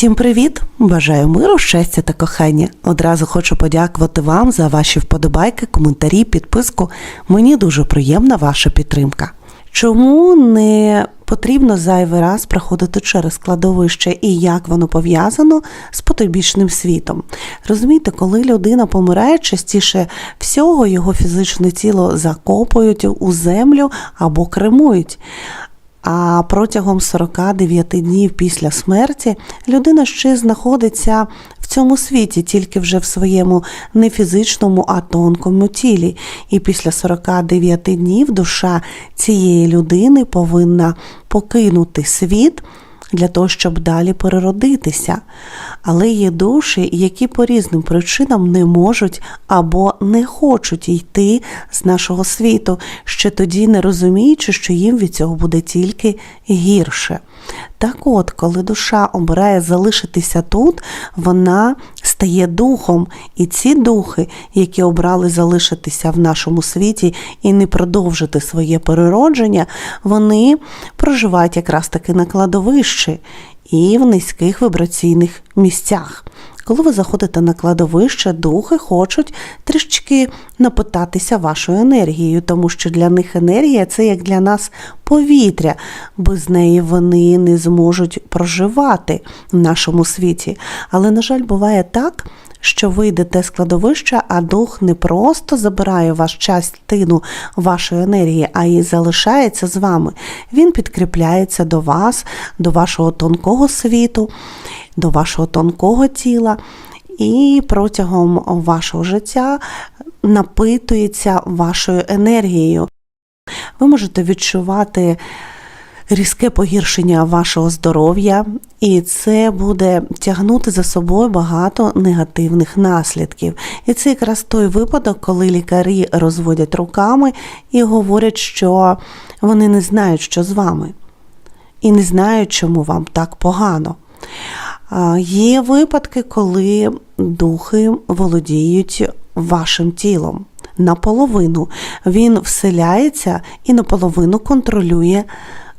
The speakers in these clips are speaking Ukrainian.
Всім привіт! Бажаю миру, щастя та кохання. Одразу хочу подякувати вам за ваші вподобайки, коментарі, підписку. Мені дуже приємна ваша підтримка. Чому не потрібно зайвий раз проходити через складовище і як воно пов'язано з потойбічним світом? Розумієте, коли людина помирає, частіше всього його фізичне тіло закопують у землю або кремують. А протягом 49 днів після смерті людина ще знаходиться в цьому світі, тільки вже в своєму не фізичному, а тонкому тілі. І після 49 днів душа цієї людини повинна покинути світ. Для того, щоб далі переродитися. Але є душі, які по різним причинам не можуть або не хочуть йти з нашого світу, ще тоді не розуміючи, що їм від цього буде тільки гірше. Так от, коли душа обирає залишитися тут, вона стає духом, і ці духи, які обрали залишитися в нашому світі і не продовжити своє переродження, вони проживають якраз таки на кладовищі і в низьких вібраційних місцях. Коли ви заходите на кладовище, духи хочуть трішечки напитатися вашою енергією, тому що для них енергія це як для нас повітря, без неї вони не зможуть проживати в нашому світі. Але, на жаль, буває так. Що ви йдете з кладовища, а дух не просто забирає ваш частину вашої енергії, а і залишається з вами. Він підкріпляється до вас, до вашого тонкого світу, до вашого тонкого тіла, і протягом вашого життя напитується вашою енергією. Ви можете відчувати різке погіршення вашого здоров'я, і це буде тягнути за собою багато негативних наслідків. І це якраз той випадок, коли лікарі розводять руками і говорять, що вони не знають, що з вами, і не знають, чому вам так погано. Є випадки, коли духи володіють вашим тілом. Наполовину він вселяється і наполовину контролює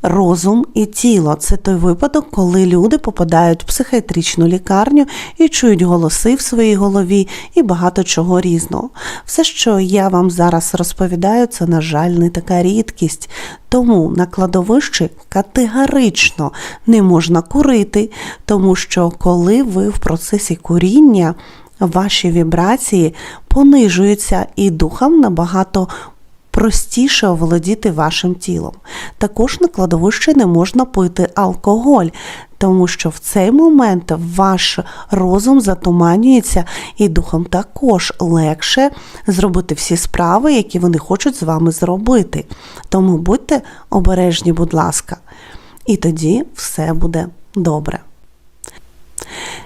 розум і тіло. Це той випадок, коли люди попадають в психіатричну лікарню і чують голоси в своїй голові і багато чого різного. Все, що я вам зараз розповідаю, це, на жаль, не така рідкість. Тому на кладовищі категорично не можна курити, тому що коли ви в процесі куріння, ваші вібрації понижуються і духам набагато простіше оволодіти вашим тілом. Також на кладовищі не можна пити алкоголь, тому що в цей момент ваш розум затуманюється, і духом також легше зробити всі справи, які вони хочуть з вами зробити. Тому будьте обережні, будь ласка, і тоді все буде добре.